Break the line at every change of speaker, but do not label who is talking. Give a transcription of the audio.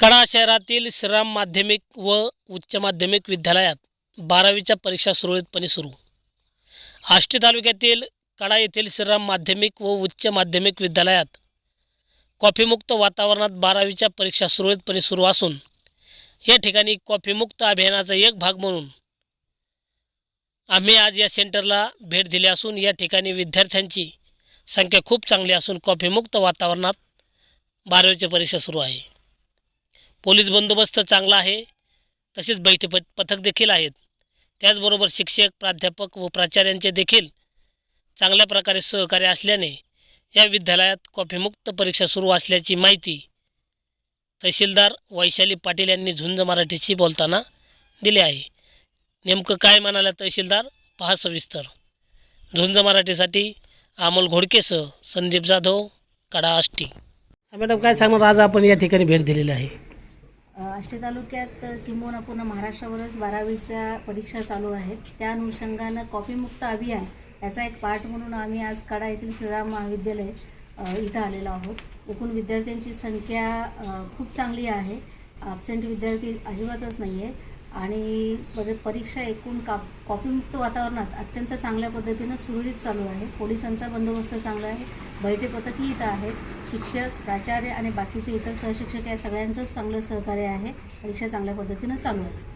कडा शहरातील श्रीराम माध्यमिक व उच्च माध्यमिक विद्यालयात बारावीच्या परीक्षा सुरळीतपणे सुरू. आष्टी तालुक्यातील कडा येथील श्रीराम माध्यमिक व उच्च माध्यमिक विद्यालयात कॉफीमुक्त वातावरणात बारावीच्या परीक्षा सुरळीतपणे सुरू असून या ठिकाणी कॉफीमुक्त अभियानाचा एक भाग म्हणून आम्ही आज या सेंटरला भेट दिली असून या ठिकाणी विद्यार्थ्यांची संख्या खूप चांगली असून कॉफीमुक्त वातावरणात बारावीची परीक्षा सुरू आहे. पोलीस बंदोबस्त चांगला आहे. तसेच बैठे प पथक देखील आहेत. त्याचबरोबर शिक्षक प्राध्यापक व प्राचार्यांचे देखील चांगल्या प्रकारे सहकार्य असल्याने या विद्यालयात कॉफीमुक्त परीक्षा सुरू असल्याची माहिती तहसीलदार वैशाली पाटील यांनी झुंज मराठीशी बोलताना दिली आहे. नेमकं काय म्हणाला तहसीलदार? पहा सविस्तर. झुंज मराठीसाठी अमोल घोडकेसह संदीप जाधव कडा आष्टी मॅडम काय सांगणार? आज आपण या ठिकाणी भेट दिलेली आहे.
आष्टी तालुक्यात किंबहुना पूर्ण महाराष्ट्रावरच बारावीच्या परीक्षा चालू आहेत. त्या अनुषंगानं कॉफीमुक्त अभियान याचा एक पार्ट म्हणून आम्ही आज कडा येथील श्रीराम महाविद्यालय इथं आलेलो आहोत. एकूण विद्यार्थ्यांची संख्या खूप चांगली आहे. ॲबसेंट विद्यार्थी अजिबातच नाही आहे आणि परी- परीक्षा एकूण का कॉपीमुक्त वातावरणात अत्यंत चांगल्या पद्धतीनं सुरळीत चालू आहे. पोलिसांचा बंदोबस्त चांगला आहे. बैठे पथकही इथं आहेत. शिक्षक प्राचार्य आणि बाकीचे इतर सहशिक्षक या सगळ्यांचंच चांगलं सहकार्य आहे. परीक्षा चांगल्या पद्धतीनं चालू आहे.